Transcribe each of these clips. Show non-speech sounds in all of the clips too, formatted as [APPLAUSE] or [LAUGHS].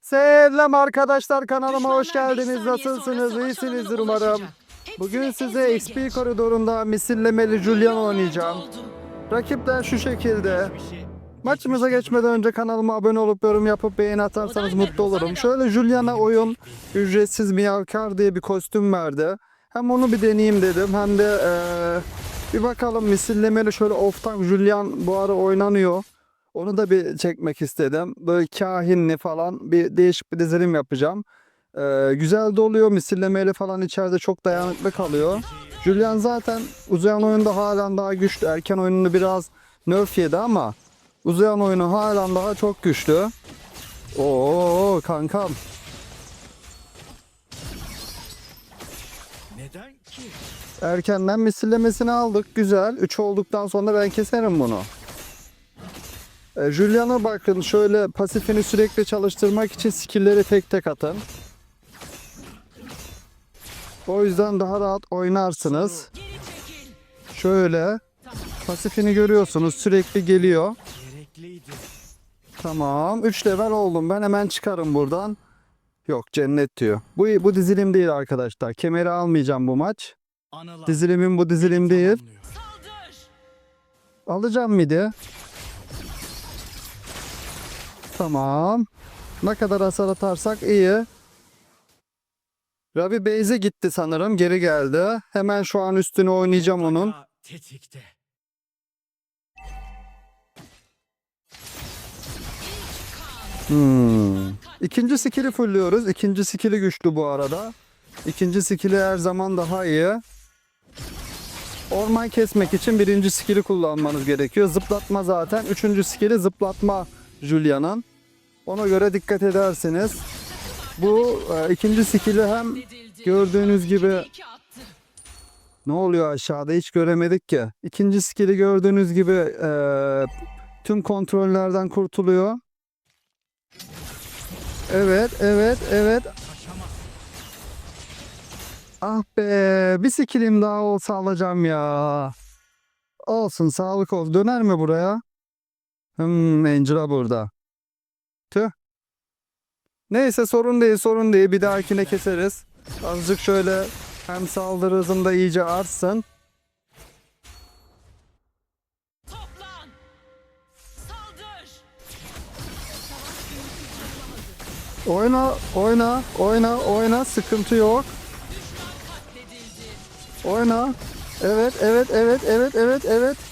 Selam arkadaşlar kanalıma hoş geldiniz. Nasılsınız? İyisinizdir umarım. Bugün size XP koridorunda misillemeli Julian oynayacağım. Rakipler şu şekilde. Maçımıza geçmeden önce kanalıma abone olup yorum yapıp beğeni atarsanız mutlu olurum. Şöyle Julian'a oyun ücretsiz Miyavkar diye bir kostüm verdi. Hem onu bir deneyeyim dedim hem de eee, bir bakalım misillemeli şöyle off tank Julian bu ara oynanıyor. Onu da bir çekmek istedim. Böyle kahinli falan bir değişik bir dizilim yapacağım. Eee, güzel de oluyor. Misillemeli falan içeride çok dayanıklı kalıyor. Julian zaten uzayan oyunda halen daha güçlü. Erken oyununu biraz nerf yedi ama uzayan oyunu halen daha çok güçlü. Oo kankam. Neden ki? Erkenden misillemesini aldık. Güzel. 3 olduktan sonra ben keserim bunu. E, Julian'a bakın şöyle pasifini sürekli çalıştırmak için skill'leri tek tek atın. O yüzden daha rahat oynarsınız. Şöyle pasifini görüyorsunuz sürekli geliyor. Tamam. 3 level oldum. Ben hemen çıkarım buradan. Yok cennet diyor. Bu, bu dizilim değil arkadaşlar. Kemeri almayacağım bu maç. Dizilimin bu dizilim değil. Alacağım midi. Tamam. Ne kadar hasar atarsak iyi. Rabi Beyze gitti sanırım. Geri geldi. Hemen şu an üstüne oynayacağım onun. Tetikte. Hmm. İkinci skill'i fullüyoruz. İkinci skill'i güçlü bu arada. İkinci skill'i her zaman daha iyi. Orman kesmek için birinci skill'i kullanmanız gerekiyor. Zıplatma zaten. Üçüncü skill'i zıplatma Julia'nın. Ona göre dikkat ederseniz. Bu e, ikinci skill'i hem gördüğünüz gibi ne oluyor aşağıda hiç göremedik ki. İkinci skill'i gördüğünüz gibi e, tüm kontrollerden kurtuluyor. Evet, evet, evet. Ah be, bir skillim daha olsa alacağım ya. Olsun, sağlık olsun. Döner mi buraya? Hmm, Angela burada. Tüh. Neyse sorun değil, sorun değil. Bir dahakine keseriz. Azıcık şöyle hem saldırı hızım da iyice artsın. Toplan. Saldır. Oyna, oyna, oyna, oyna. Sıkıntı yok. Oyna. Evet, evet, evet, evet, evet, evet.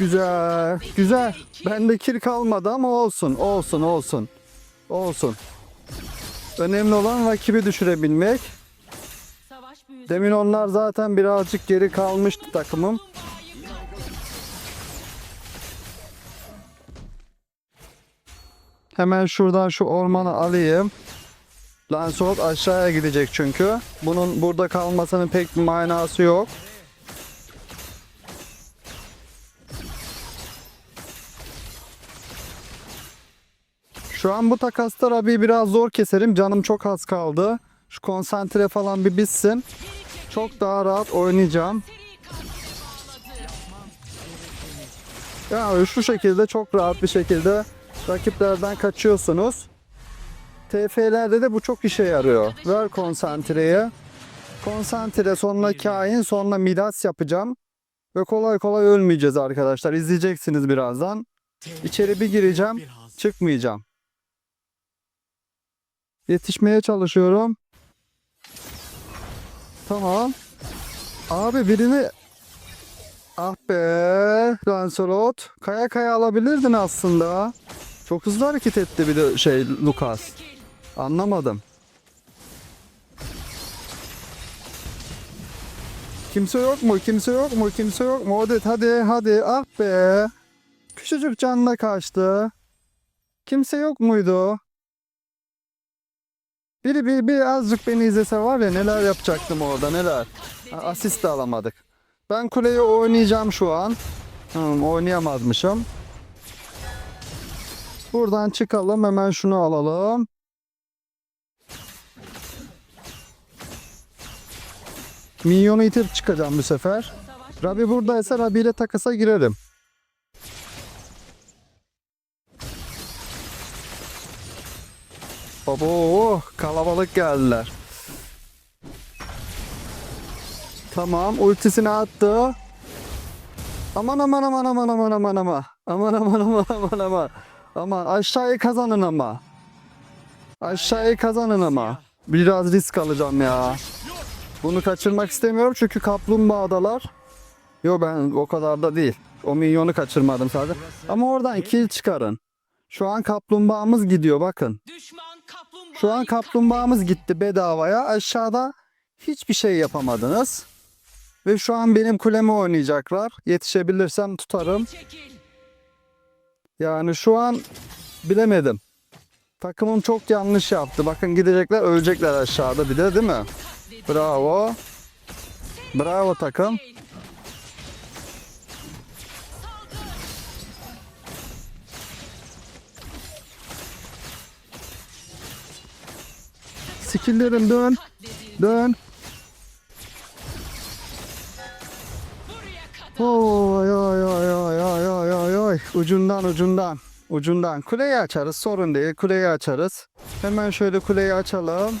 Güzel, güzel. Bende kir kalmadı ama olsun, olsun, olsun. Olsun. Önemli olan rakibi düşürebilmek. Demin onlar zaten birazcık geri kalmıştı takımım. Hemen şuradan şu ormanı alayım. Lancelot aşağıya gidecek çünkü. Bunun burada kalmasının pek bir manası yok. Şu an bu takasta Rabi'yi biraz zor keserim. Canım çok az kaldı. Şu konsantre falan bir bitsin. Çok daha rahat oynayacağım. Seri katil bağladı. Ya şu şekilde çok rahat bir şekilde rakiplerden kaçıyorsunuz. TF'lerde de bu çok işe yarıyor. Ver konsantreyi. Konsantre sonra kain sonra midas yapacağım. Ve kolay kolay ölmeyeceğiz arkadaşlar. İzleyeceksiniz birazdan. İçeri bir gireceğim. Çıkmayacağım. Yetişmeye çalışıyorum. Tamam. Abi birini... Ah be Lancelot. Kaya kaya alabilirdin aslında. Çok hızlı hareket etti bir de şey Lucas. Anlamadım. Kimse yok mu? Kimse yok mu? Kimse yok mu? Odet hadi hadi. Ah be. Küçücük canla kaçtı. Kimse yok muydu? Biri bir, bir azıcık beni izlese var ya neler yapacaktım orada neler. Asist de alamadık. Ben kuleyi oynayacağım şu an. Hmm, oynayamazmışım. Buradan çıkalım hemen şunu alalım. Minyonu itip çıkacağım bu sefer. Rabi buradaysa Rabi ile takasa girerim. Baba oh, kalabalık geldiler. Tamam ultisini attı. Aman aman aman aman aman aman aman. Aman aman aman aman aman. Aman aşağıyı kazanın ama. Aşağıyı kazanın ama. Biraz risk alacağım ya. Bunu kaçırmak istemiyorum çünkü kaplumbağadalar. Yo ben o kadar da değil. O minyonu kaçırmadım sadece. Ama oradan kill çıkarın. Şu an kaplumbağamız gidiyor bakın. Düşman. Şu an kaplumbağamız gitti bedavaya. Aşağıda hiçbir şey yapamadınız. Ve şu an benim kuleme oynayacaklar. Yetişebilirsem tutarım. Yani şu an bilemedim. Takımım çok yanlış yaptı. Bakın gidecekler ölecekler aşağıda bir de değil mi? Bravo. Bravo takım. Skilllerim dön. Dön. Oy oy oy oy oy oy oy oy. Ucundan ucundan. Ucundan. Kuleyi açarız sorun değil. Kuleyi açarız. Hemen şöyle kuleyi açalım.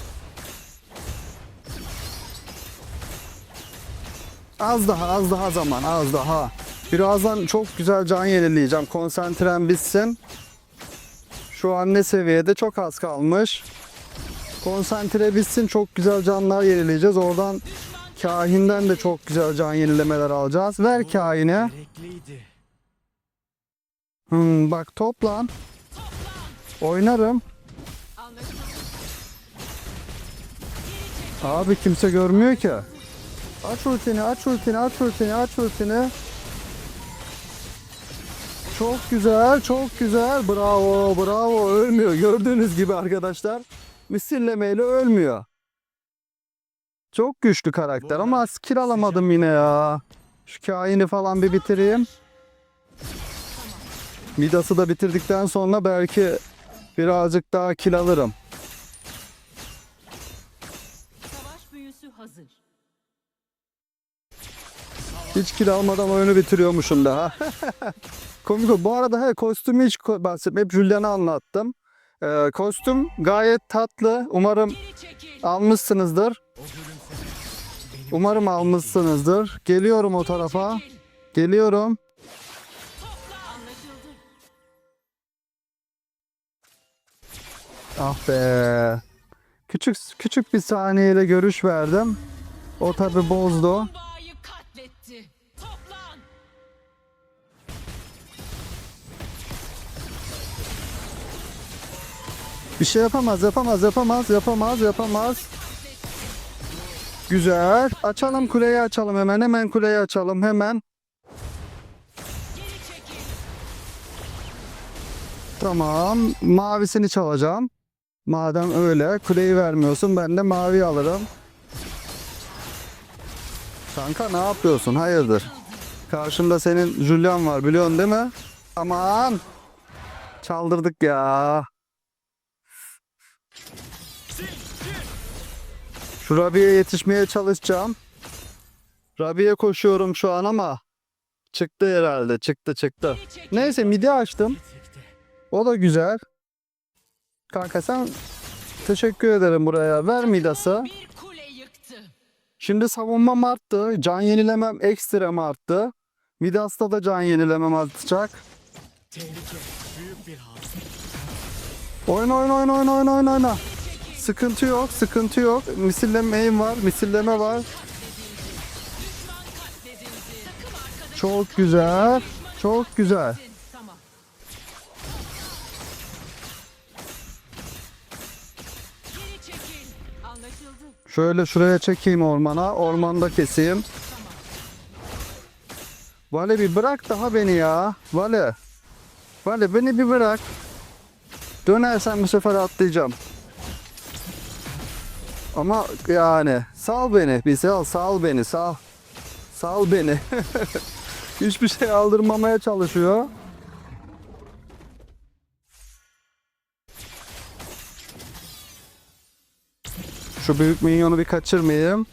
Az daha az daha zaman az daha. Birazdan çok güzel can yenileyeceğim. Konsantrem bitsin. Şu an ne seviyede? Çok az kalmış. Konsantre bitsin. Çok güzel canlar yenileyeceğiz. Oradan kahinden de çok güzel can yenilemeler alacağız. Ver kahine. Hmm, bak toplan. Oynarım. Abi kimse görmüyor ki. Aç ultini, aç ultini, aç ultini, aç ultini. Çok güzel, çok güzel. Bravo, bravo. Ölmüyor. Gördüğünüz gibi arkadaşlar. Misillemeyle ölmüyor. Çok güçlü karakter ama skill alamadım yine ya. Şu kaini falan bir bitireyim. Midas'ı da bitirdikten sonra belki birazcık daha kill alırım. Hiç kill almadan oyunu bitiriyormuşum daha. [LAUGHS] Komik. Bu arada he, kostümü hiç bahsetmeyip Julian'a anlattım. Ee, kostüm gayet tatlı. Umarım almışsınızdır. Umarım almışsınızdır. Geliyorum o tarafa. Geliyorum. Ah be. Küçük küçük bir saniyeyle görüş verdim. O tabi bozdu. Bir şey yapamaz, yapamaz, yapamaz, yapamaz, yapamaz. Güzel. Açalım kuleyi açalım hemen. Hemen kuleyi açalım hemen. Tamam. Mavisini çalacağım. Madem öyle kuleyi vermiyorsun ben de mavi alırım. Kanka ne yapıyorsun? Hayırdır? Karşımda senin Julian var biliyorsun değil mi? Aman. Çaldırdık ya. Şu Rabi'ye yetişmeye çalışacağım. Rabi'ye koşuyorum şu an ama çıktı herhalde. Çıktı çıktı. Neyse midi açtım. O da güzel. Kanka sen teşekkür ederim buraya. Ver Midas'ı. Şimdi savunmam arttı. Can yenilemem ekstrem arttı. Midas'ta da can yenilemem artacak. Tehlike. Büyük bir oyna oyna oyna oyna oyna oyna. Sıkıntı yok, sıkıntı yok. Misilleme aim var, misilleme var. Çok güzel, çok güzel. Şöyle şuraya çekeyim ormana. Ormanda keseyim. Vale bir bırak daha beni ya. Vale. Vale beni bir bırak. Dönersen bu sefer atlayacağım. Ama yani sal beni. Bir sal, sal beni, sal. Sal beni. [LAUGHS] Hiçbir şey aldırmamaya çalışıyor. Şu büyük minyonu bir kaçırmayayım.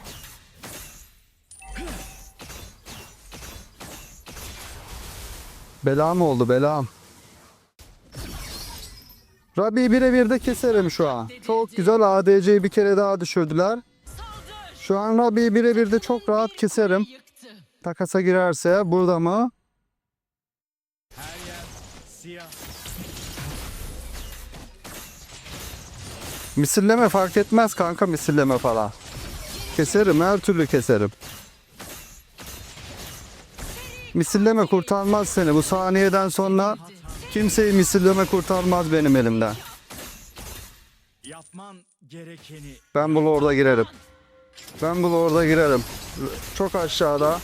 Bela mı oldu belam? Rabbi birebir de keserim şu an. Çok güzel ADC'yi bir kere daha düşürdüler. Şu an Rabbi'yi birebir de çok rahat keserim. Takasa girerse burada mı? Misilleme fark etmez kanka misilleme falan. Keserim her türlü keserim. Misilleme kurtarmaz seni. Bu saniyeden sonra kimseyi misilleme kurtarmaz benim elimden. Yapman gerekeni Ben bu orada girerim. Ben bu orada girerim. Çok aşağıda.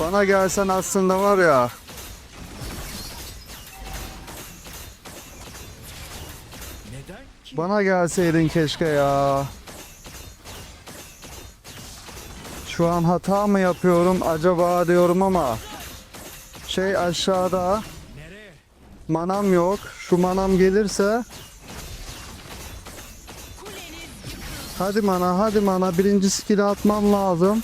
Bana gelsen aslında var ya. neden ki? Bana gelseydin keşke ya. Şu an hata mı yapıyorum acaba diyorum ama. Şey aşağıda. Manam yok. Şu manam gelirse. Hadi mana hadi mana. Birinci skill'i atmam lazım.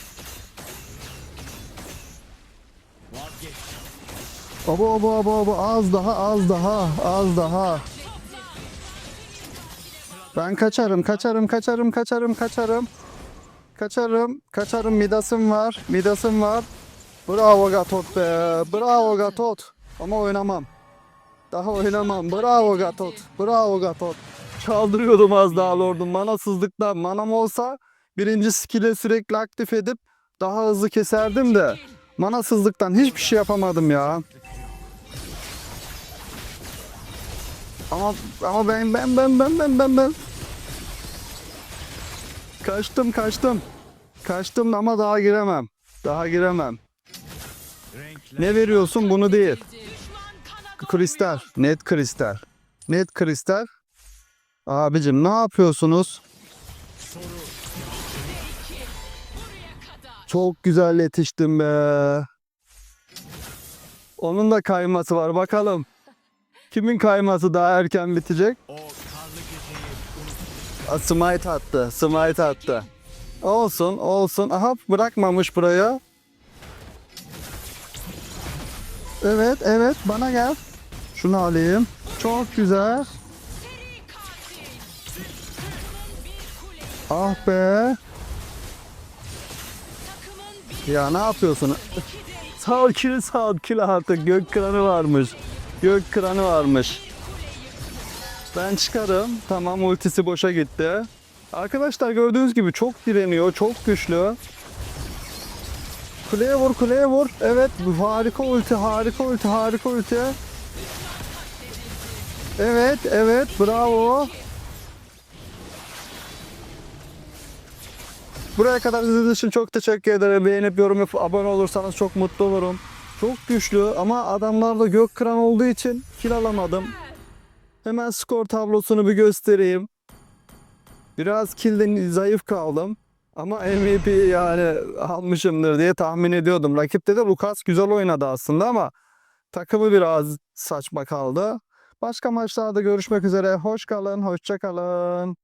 Abo abo abo abo az daha az daha az daha. Ben kaçarım kaçarım kaçarım kaçarım kaçarım. Kaçarım kaçarım midasım var midasım var. Bravo Gatot be bravo Gatot. Ama oynamam. Daha oynamam bravo Gatot bravo Gatot. Çaldırıyordum az daha lordum manasızlıktan manam olsa birinci skill'i sürekli aktif edip daha hızlı keserdim de. Manasızlıktan hiçbir şey yapamadım ya. Ama ama ben ben ben ben ben ben ben kaçtım kaçtım. Kaçtım ama daha giremem. Daha giremem. Ne veriyorsun bunu değil. Kristal. Net kristal. Net kristal. Abicim ne yapıyorsunuz? Çok güzel yetiştim be. Onun da kayması var bakalım. Kimin kayması daha erken bitecek? A, Smite attı. Smite attı. Olsun olsun. Aha bırakmamış buraya. Evet evet bana gel. Şunu alayım. Çok güzel. Ah be. Ya ne yapıyorsun? ikide iki Sakin sakin artık. Gök kranı varmış. Gök kranı varmış. Ben çıkarım. Tamam ultisi boşa gitti. Arkadaşlar gördüğünüz gibi çok direniyor. Çok güçlü. Kuleye vur kuleye vur. Evet harika ulti harika ulti harika ulti. Evet evet bravo. Buraya kadar izlediğiniz için çok teşekkür ederim. Beğenip yorum yapıp abone olursanız çok mutlu olurum. Çok güçlü ama adamlarda gök kıran olduğu için kill alamadım. Hemen skor tablosunu bir göstereyim. Biraz kill'den zayıf kaldım. Ama MVP yani almışımdır diye tahmin ediyordum. Rakipte de Lucas güzel oynadı aslında ama takımı biraz saçma kaldı. Başka maçlarda görüşmek üzere. Hoş kalın, hoşça kalın.